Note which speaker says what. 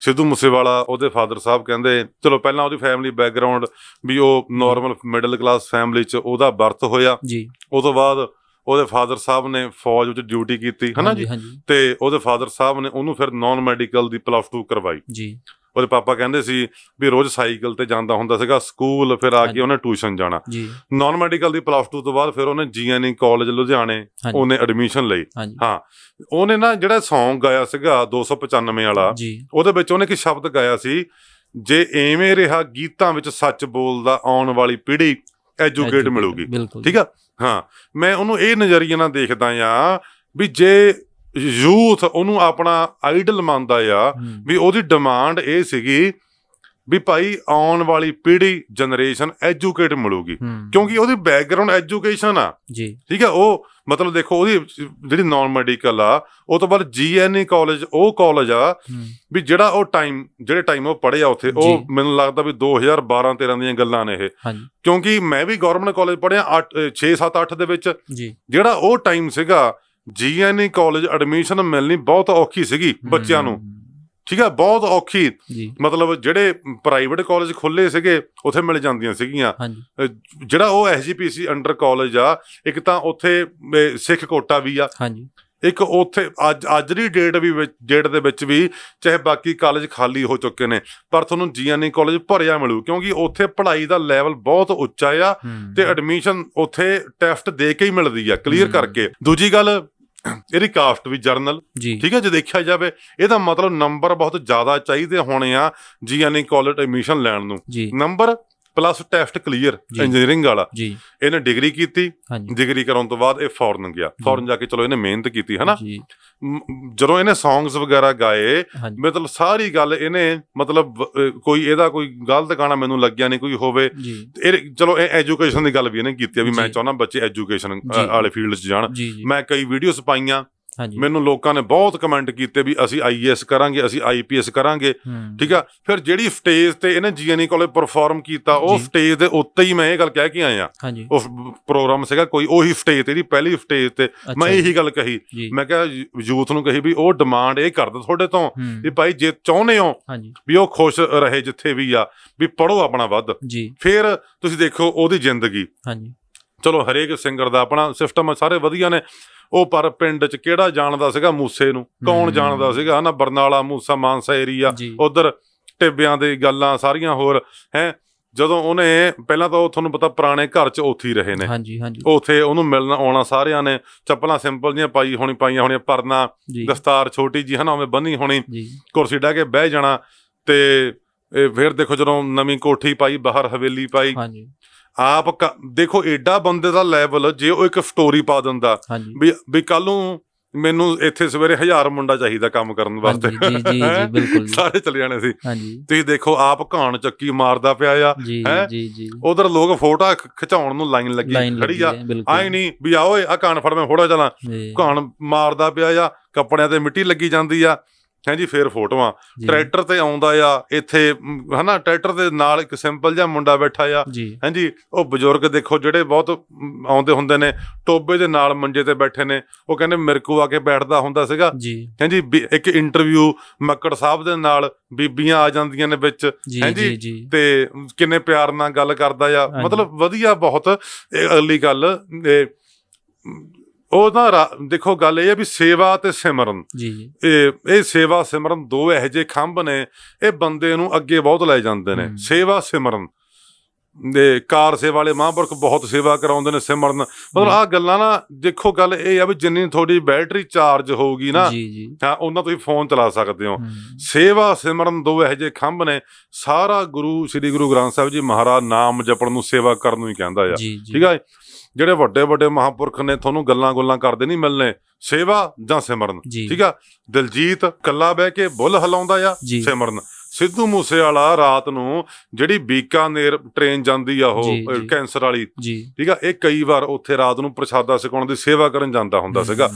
Speaker 1: ਸਿੱਧੂ ਮੂਸੇਵਾਲਾ ਉਹਦੇ ਫਾਦਰ ਸਾਹਿਬ ਕਹਿੰਦੇ ਚਲੋ ਪਹਿਲਾਂ ਉਹਦੀ ਫੈਮਿਲੀ ਬੈਕਗ੍ਰਾਉਂਡ ਵੀ ਉਹ ਨਾਰਮਲ ਮਿਡਲ ਕਲਾਸ ਫੈਮਿਲੀ 'ਚ ਉਹਦਾ ਬਰਥ ਹੋਇਆ।
Speaker 2: ਜੀ।
Speaker 1: ਉਸ ਤੋਂ ਬਾਅਦ ਉਹਦੇ ਫਾਦਰ ਸਾਹਿਬ ਨੇ ਫੌਜ ਵਿੱਚ ਡਿਊਟੀ ਕੀਤੀ ਹਨਾ ਜੀ? ਤੇ ਉਹਦੇ ਫਾਦਰ ਸਾਹਿਬ ਨੇ ਉਹਨੂੰ ਫਿਰ ਨਾਨ ਮੈਡੀਕਲ ਦੀ ਪਲੱਸ 2 ਕਰਵਾਈ।
Speaker 2: ਜੀ।
Speaker 1: ਉਹਦੇ ਪਾਪਾ ਕਹਿੰਦੇ ਸੀ ਵੀ ਰੋਜ਼ ਸਾਈਕਲ ਤੇ ਜਾਂਦਾ ਹੁੰਦਾ ਸੀਗਾ ਸਕੂਲ ਫਿਰ ਆ ਕੇ। ਉਹਨੇ ਟਿਊਸ਼ਨ ਜਾਣਾ।
Speaker 2: ਜੀ।
Speaker 1: ਨਾਨ ਮੈਡੀਕਲ ਦੀ ਪਲੱਸ 2 ਤੋਂ ਬਾਅਦ ਫਿਰ ਉਹਨੇ ਜੀਐਨਈ ਕਾਲਜ ਲੁਧਿਆਣੇ
Speaker 2: ਹਾਂਜੀ।
Speaker 1: ਉਹਨੇ ਐਡਮਿਸ਼ਨ ਲਈ।
Speaker 2: ਹਾਂਜੀ।
Speaker 1: ਹਾਂ ਉਹਨੇ ਨਾ ਜਿਹੜਾ Song ਗਾਇਆ ਸੀਗਾ 295 ਵਾਲਾ
Speaker 2: ਜੀ।
Speaker 1: ਉਹਦੇ ਵਿੱਚ ਉਹਨੇ ਇੱਕ ਸ਼ਬਦ ਗਾਇਆ ਸੀ ਜੇ ਐਵੇਂ ਰਿਹਾ ਗੀਤਾਂ ਵਿੱਚ ਸੱਚ ਬੋਲਦਾ ਆਉਣ ਵਾਲੀ ਪੀੜ੍ਹੀ ਐਜੂਕੇਟ ਮਿਲੂਗੀ।
Speaker 2: ਬਿਲਕੁਲ
Speaker 1: ਠੀਕ ਆ? ਹਾਂ ਮੈਂ ਉਹਨੂੰ ਇਹ ਨਜ਼ਰੀਏ ਨਾਲ ਦੇਖਦਾ ਆ ਵੀ ਜੇ ਯੂਥ ਉਹਨੂੰ ਆਪਣਾ ਆਈਡਲ ਮੰਨਦਾ ਆ ਵੀ ਉਹਦੀ ਡਿਮਾਂਡ ਇਹ ਸੀਗੀ ਵੀ ਭਾਈ ਆਉਣ ਵਾਲੀ ਪੀੜ੍ਹੀ ਜਨਰੇਸ਼ਨ ਐਜੂਕੇਟ ਮਿਲੂਗੀ। ਕਿਉਂਕਿ ਉਹਦੀ ਬੈਕਗ੍ਰਾਉਂਡ ਐਜੂਕੇਸ਼ਨ ਆ।
Speaker 2: ਜੀ।
Speaker 1: ਠੀਕ ਹੈ ਉਹ ਮਤਲਬ ਦੇਖੋ ਉਹਦੀ ਜਿਹੜੀ ਨਾਨ ਮੈਡੀਕਲ ਆ ਉਹ ਤੋਂ ਬਾਅਦ ਜੀਐਨਈ ਕਾਲਜ ਉਹ ਕਾਲਜ ਆ ਵੀ ਜਿਹੜਾ ਉਹ ਟਾਈਮ ਜਿਹੜੇ ਟਾਈਮ ਉਹ ਪੜ੍ਹਿਆ ਉੱਥੇ ਉਹ। ਮੈਨੂੰ ਲੱਗਦਾ ਵੀ 2012 13 ਦੀਆਂ ਗੱਲਾਂ ਨੇ ਇਹ। ਕਿਉਂਕਿ ਮੈਂ ਵੀ ਗਵਰਨਮੈਂਟ ਕਾਲਜ ਪੜ੍ਹਿਆ 6 7 8 ਦੇ ਵਿੱਚ ਜਿਹੜਾ ਉਹ ਟਾਈਮ ਸੀਗਾ ਜੀਐਨਈ ਕਾਲਜ ਐਡਮਿਸ਼ਨ ਮਿਲਣੀ ਬਹੁਤ ਔਖੀ ਸੀਗੀ ਬੱਚਿਆਂ ਨੂੰ। ਠੀਕ ਹੈ ਬਹੁਤ ਔਖੀ। ਮਤਲਬ ਜਿਹੜੇ ਪ੍ਰਾਈਵੇਟ ਕਾਲਜ ਖੁੱਲੇ ਸੀਗੇ ਉੱਥੇ ਮਿਲ ਜਾਂਦੀਆਂ ਸੀਗੀਆਂ। ਜਿਹੜਾ ਉਹ ਐਸਜੀਪੀਸੀ ਅੰਡਰ ਕਾਲਜ ਆ ਇੱਕ ਤਾਂ ਉੱਥੇ ਸਿੱਖ ਕੋਟਾ ਵੀ ਆ।
Speaker 2: ਹਾਂਜੀ।
Speaker 1: ਇੱਕ ਉੱਥੇ ਅੱਜ ਅੱਜ ਦੀ ਡੇਟ ਵੀ ਵਿੱਚ ਡੇਟ ਦੇ ਵਿੱਚ ਵੀ ਚਾਹੇ ਬਾਕੀ ਕਾਲਜ ਖਾਲੀ ਹੋ ਚੁੱਕੇ ਨੇ ਪਰ ਤੁਹਾਨੂੰ ਜੀਐਨਈ ਕਾਲਜ ਭਰਿਆ ਮਿਲੂ ਕਿਉਂਕਿ ਉੱਥੇ ਪੜ੍ਹਾਈ ਦਾ ਲੈਵਲ ਬਹੁਤ ਉੱਚਾ ਆ ਤੇ ਐਡਮਿਸ਼ਨ ਉੱਥੇ ਟੈਸਟ ਦੇ ਕੇ ਹੀ ਮਿਲਦੀ ਆ ਕਲੀਅਰ। ਕਰਕੇ। ਦੂਜੀ ਗੱਲ ਇਹਦੀ ਕਾਸਟ ਵੀ ਜਰਨਲ
Speaker 2: ਜੀ।
Speaker 1: ਠੀਕ ਹੈ ਜੇ ਦੇਖਿਆ ਜਾਵੇ ਇਹਦਾ ਮਤਲਬ ਨੰਬਰ ਬਹੁਤ ਜ਼ਿਆਦਾ ਚਾਹੀਦੇ ਹੋਣੇ ਆ ਜੀਐਨਈ ਕਾਲਜ ਐਡਮਿਸ਼ਨ ਲੈਣ ਨੂੰ।
Speaker 2: ਜੀ।
Speaker 1: Number plus test clear. Engineering ਵਾਲਾ।
Speaker 2: ਜੀ।
Speaker 1: ਇਹਨੇ ਡਿਗਰੀ ਕੀਤੀ ਡਿਗਰੀ ਕਰਨ ਤੋਂ ਬਾਅਦ ਇਹ ਫੋਰਨ ਗਿਆ। ਫੋਰਨ ਜਾ ਕੇ ਚਲੋ ਇਹਨੇ ਮਿਹਨਤ ਕੀਤੀ ਹਨਾ? ਜਦੋਂ ਇਹਨੇ ਸੌਂਗਸ ਵਗੈਰਾ ਗਾਏ ਮਤਲਬ ਸਾਰੀ ਗੱਲ ਇਹਨੇ ਮਤਲਬ ਕੋਈ ਇਹਦਾ ਕੋਈ ਗਲਤ ਗਾਣਾ ਮੈਨੂੰ ਲੱਗਿਆ ਨਹੀਂ ਕੋਈ ਹੋਵੇ। ਇਹ ਚਲੋ ਇਹ ਐਜੂਕੇਸ਼ਨ ਦੀ ਗੱਲ ਵੀ ਇਹਨੇ ਕੀਤੀ ਆ ਵੀ ਮੈਂ। ਚਾਹੁੰਦਾ ਬੱਚੇ ਐਜੂਕੇਸ਼ਨ। ਵਾਲੇ ਫੀਲਡ 'ਚ ਜਾਣ। ਮੈਂ ਕਈ ਵੀਡੀਓਜ਼ ਪਾਈਆਂ ਮੈਨੂੰ ਲੋਕਾਂ ਨੇ ਬਹੁਤ ਕਮੈਂਟ ਕੀਤੇ ਵੀ ਅਸੀਂ ਆਈਐਸ ਕਰਾਂਗੇ ਅਸੀਂ ਆਈਪੀਐਸ ਕਰਾਂਗੇ। ਠੀਕ ਆ? ਫਿਰ ਜਿਹੜੀ ਸਟੇਜ ਤੇ ਇਹਨੇ ਜੀਐਨਈ ਕਾਲਜ ਪਰਫਾਰਮ ਕੀਤਾ ਉਹ। ਸਟੇਜ ਦੇ ਉੱਤੇ ਹੀ ਮੈਂ ਇਹ ਗੱਲ ਕਹਿ ਕੇ ਆਇਆ। ਉਹ ਪ੍ਰੋਗਰਾਮ ਸੀਗਾ ਕੋਈ ਉਹੀ ਸਟੇਜ ਤੇ ਇਹਦੀ ਪਹਿਲੀ ਸਟੇਜ ਤੇ ਮੈਂ ਇਹੀ ਗੱਲ ਕਹੀ। ਮੈਂ ਕਿਹਾ ਯੂਥ ਨੂੰ ਕਹੀ ਵੀ ਉਹ ਡਿਮਾਂਡ ਇਹ ਕਰਦਾ ਤੁਹਾਡੇ ਤੋਂ ਵੀ ਭਾਈ ਜੇ ਚਾਹੁੰਦੇ ਹੋ ਵੀ ਉਹ ਖੁਸ਼ ਰਹੇ ਜਿੱਥੇ ਵੀ ਆ ਵੀ ਪੜੋ ਆਪਣਾ ਵੱਧ। ਫਿਰ ਤੁਸੀਂ ਦੇਖੋ ਉਹਦੀ ਜ਼ਿੰਦਗੀ।
Speaker 2: ਹਾਂਜੀ।
Speaker 1: ਚਲੋ ਹਰੇਕ ਸਿੰਗਰ ਦਾ ਆਪਣਾ ਸਿਸਟਮ ਸਾਰੇ ਵਧੀਆ ਨੇ। ਉਹ ਪਰ ਪਿੰਡ 'ਚ ਕਿਹੜਾ ਜਾਣਦਾ ਸੀਗਾ ਮੂਸੇ ਨੂੰ? ਕੌਣ। ਜਾਣਦਾ ਸੀਗਾ? ਹਨਾ ਬਰਨਾਲਾ ਮੂਸਾ ਮਾਨਸਾ ਏਰੀਆ ਉਧਰ ਟਿੱਬਿਆਂ ਦੀ ਗੱਲਾਂ ਸਾਰੀਆਂ ਹੋਰ ਹੈ? ਜਦੋਂ ਉਹਨੇ ਪਹਿਲਾਂ ਤਾਂ ਉਹ ਤੁਹਾਨੂੰ ਪਤਾ ਪੁਰਾਣੇ ਘਰ 'ਚ ਉੱਥੇ ਹੀ ਰਹੇ ਨੇ।
Speaker 2: ਹਾਂਜੀ ਹਾਂਜੀ।
Speaker 1: ਉੱਥੇ ਉਹਨੂੰ ਮਿਲਣ ਆਉਣਾ ਸਾਰਿਆਂ ਨੇ ਚੱਪਲਾਂ ਸਿੰਪਲ ਜੀਆਂ ਪਾਈ ਹੋਣੀ ਪਾਈਆਂ ਹੋਣੀਆਂ ਪਰਨਾ ਦਸਤਾਰ ਛੋਟੀ ਜੀ ਹਨਾ ਉਵੇਂ ਬੰਨੀ ਹੋਣੀ ਕੁਰਸੀ ਢਾ ਕੇ ਬਹਿ ਜਾਣਾ ਤੇ ਇਹ ਫਿਰ ਦੇਖੋ ਜਦੋਂ ਨਵੀਂ ਕੋਠੀ ਪਾਈ ਬਾਹਰ ਹਵੇਲੀ ਪਾਈ
Speaker 2: ਹਾਂਜੀ।
Speaker 1: ਆਪ ਕ- ਦੇਖੋ ਏਡਾ ਬੰਦੇ ਦਾ ਲੈਵਲ ਜੇ ਉਹ ਇੱਕ ਸਟੋਰੀ ਪਾ ਦਿੰਦਾ
Speaker 2: ਹਾਂਜੀ।
Speaker 1: ਵੀ ਵੀ ਕੱਲ ਨੂੰ ਮੈਨੂੰ ਇੱਥੇ ਸਵੇਰੇ ਹਜ਼ਾਰ ਮੁੰਡਾ ਚਾਹੀਦਾ ਕੰਮ ਕਰਨ ਵਾਸਤੇ।
Speaker 2: ਹਾਂਜੀ, ਜੀ ਜੀ ਜੀ
Speaker 1: ਹੈਂ?
Speaker 2: ਬਿਲਕੁਲ ਜੀ।
Speaker 1: ਸਾਰੇ ਚਲੇ ਜਾਣੇ ਸੀ।
Speaker 2: ਹਾਂਜੀ।
Speaker 1: ਤੁਸੀਂ ਦੇਖੋ ਆਪ ਘਾਣ ਚੱਕੀ ਮਾਰਦਾ ਪਿਆ ਆ
Speaker 2: ਜੀ
Speaker 1: ਹੈਂ?
Speaker 2: ਜੀ ਜੀ।
Speaker 1: ਉਧਰ ਲੋਕ ਫੋਟੋ ਖ- ਖਿਚਾਉਣ ਨੂੰ ਲਾਈਨ ਲੱਗੀ ਖੜੀ
Speaker 2: ਲੱਗੀ
Speaker 1: ਆ।
Speaker 2: ਹੈ ਬਿਲਕੁਲ।
Speaker 1: ਆਈ ਨਹੀਂ ਵੀ ਆ ਓਏ ਆ ਘਾਣ ਫੜ ਮੈਂ ਫੋਟੋ ਚਲਾਂ
Speaker 2: ਜੀ,
Speaker 1: ਘਾਣ ਮਾਰਦਾ ਪਿਆ ਆ ਕੱਪੜਿਆਂ ਤੇ ਮਿੱਟੀ ਲੱਗੀ ਜਾਂਦੀ ਆ। ਹਾਂਜੀ ਫੇਰ ਫੋਟੋਆਂ। ਟਰੈਕਟਰ ਤੇ ਆਉਂਦਾ ਆ ਇੱਥੇ ਹਨਾ ਟਰੈਕਟਰ ਦੇ ਨਾਲ ਇੱਕ ਸਿੰਪਲ ਜਿਹਾ ਮੁੰਡਾ ਬੈਠਾ ਆ। ਹਾਂਜੀ ਉਹ ਬਜ਼ੁਰਗ ਦੇਖੋ ਜਿਹੜੇ ਬਹੁਤ ਆਉਂਦੇ ਹੁੰਦੇ ਨੇ ਟੋਬੇ ਦੇ ਨਾਲ ਮੰਜੇ ਤੇ ਬੈਠੇ ਨੇ ਉਹ ਕਹਿੰਦੇ ਮੇਰੇ ਕੋ ਆ ਕੇ ਬੈਠਦਾ ਹੁੰਦਾ ਸੀਗਾ। ਹਾਂਜੀ ਇੱਕ ਇੰਟਰਵਿਊ ਮੱਕੜ ਸਾਹਿਬ ਦੇ ਨਾਲ ਬੀਬੀਆਂ ਆ ਜਾਂਦੀਆਂ ਨੇ ਵਿੱਚ। ਹਾਂਜੀ, ਤੇ ਕਿੰਨੇ ਪਿਆਰ ਨਾਲ ਗੱਲ ਕਰਦਾ ਆ। ਮਤਲਬ ਵਧੀਆ ਬਹੁਤ ਅਗਲੀ ਗੱਲ ਇਹ ਉਹ ਨਾ ਰਾ- ਦੇਖੋ ਗੱਲ ਇਹ ਹੈ ਵੀ ਸੇਵਾ ਤੇ ਸਿਮਰਨ।
Speaker 2: ਜੀ
Speaker 1: ਇਹ ਇਹ ਸੇਵਾ ਸਿਮਰਨ ਦੋ ਇਹੋ ਜਿਹੇ ਖੰਭ ਨੇ ਇਹ ਬੰਦੇ ਨੂੰ ਅੱਗੇ ਬਹੁਤ ਲੈ ਜਾਂਦੇ ਨੇ। ਸੇਵਾ ਸਿਮਰਨ। ਦੇ ਕਾਰ ਸੇਵਾ ਵਾਲੇ ਮਹਾਂਪੁਰਖ ਬਹੁਤ ਸੇਵਾ ਕਰਾਉਂਦੇ ਨੇ ਸਿਮਰਨ। ਮਤਲਬ
Speaker 2: ਜੀ।
Speaker 1: ਆਹ ਗੱਲਾਂ ਨਾ ਦੇਖੋ ਗੱਲ ਇਹ ਆ ਵੀ ਜਿੰਨੀ ਤੁਹਾਡੀ ਬੈਟਰੀ ਚਾਰਜ ਹੋਊਗੀ ਨਾ
Speaker 2: ਜੀ ਜੀ।
Speaker 1: ਹਾਂ ਉਹਨਾਂ ਤੁਸੀਂ ਫੋਨ ਚਲਾ ਸਕਦੇ ਹੋ। ਸੇਵਾ ਸਿਮਰਨ ਦੋ ਇਹੋ ਜਿਹੇ ਖੰਭ ਨੇ। ਸਾਰਾ ਗੁਰੂ ਸ੍ਰੀ ਗੁਰੂ ਗ੍ਰੰਥ ਸਾਹਿਬ ਜੀ ਮਹਾਰਾਜ ਨਾਮ ਜਪਣ ਨੂੰ ਸੇਵਾ ਕਰਨ ਨੂੰ ਹੀ ਕਹਿੰਦਾ ਆ।
Speaker 2: ਜੀ ਜੀ।
Speaker 1: ਠੀਕ ਆ ਜਿਹੜੇ ਵੱਡੇ ਵੱਡੇ ਮਹਾਂਪੁਰਖ ਨੇ ਤੁਹਾਨੂੰ ਗੱਲਾਂ ਗੁੱਲਾਂ ਕਰਦੇ ਨਹੀਂ ਮਿਲਨੇ ਸੇਵਾ ਜਾਂ ਸਿਮਰਨ।
Speaker 2: ਜੀ।
Speaker 1: ਠੀਕ ਆ? ਦਿਲਜੀਤ ਕੱਲਾ ਬਹਿ ਕੇ ਬੁੱਲ ਹਲਾਉਂਦਾ ਆ
Speaker 2: ਜੀ।
Speaker 1: ਸਿਮਰਨ। ਸਿੱਧੂ ਮੂਸੇ ਵਾਲਾ ਰਾਤ ਨੂੰ ਜਿਹੜੀ ਬੀਕਾਨੇਰ ਟ੍ਰੇਨ ਜਾਂਦੀ ਆ ਉਹ। ਕੈਂਸਰ ਵਾਲੀ ਠੀਕ ਆ ਇਹ ਕਈ ਵਾਰ ਉੱਥੇ ਰਾਤ ਨੂੰ ਪ੍ਰਸ਼ਾਦਾ ਛਕਾਉਣ ਦੀ ਸੇਵਾ ਕਰਨ ਜਾਂਦਾ ਹੁੰਦਾ ਸੀਗਾ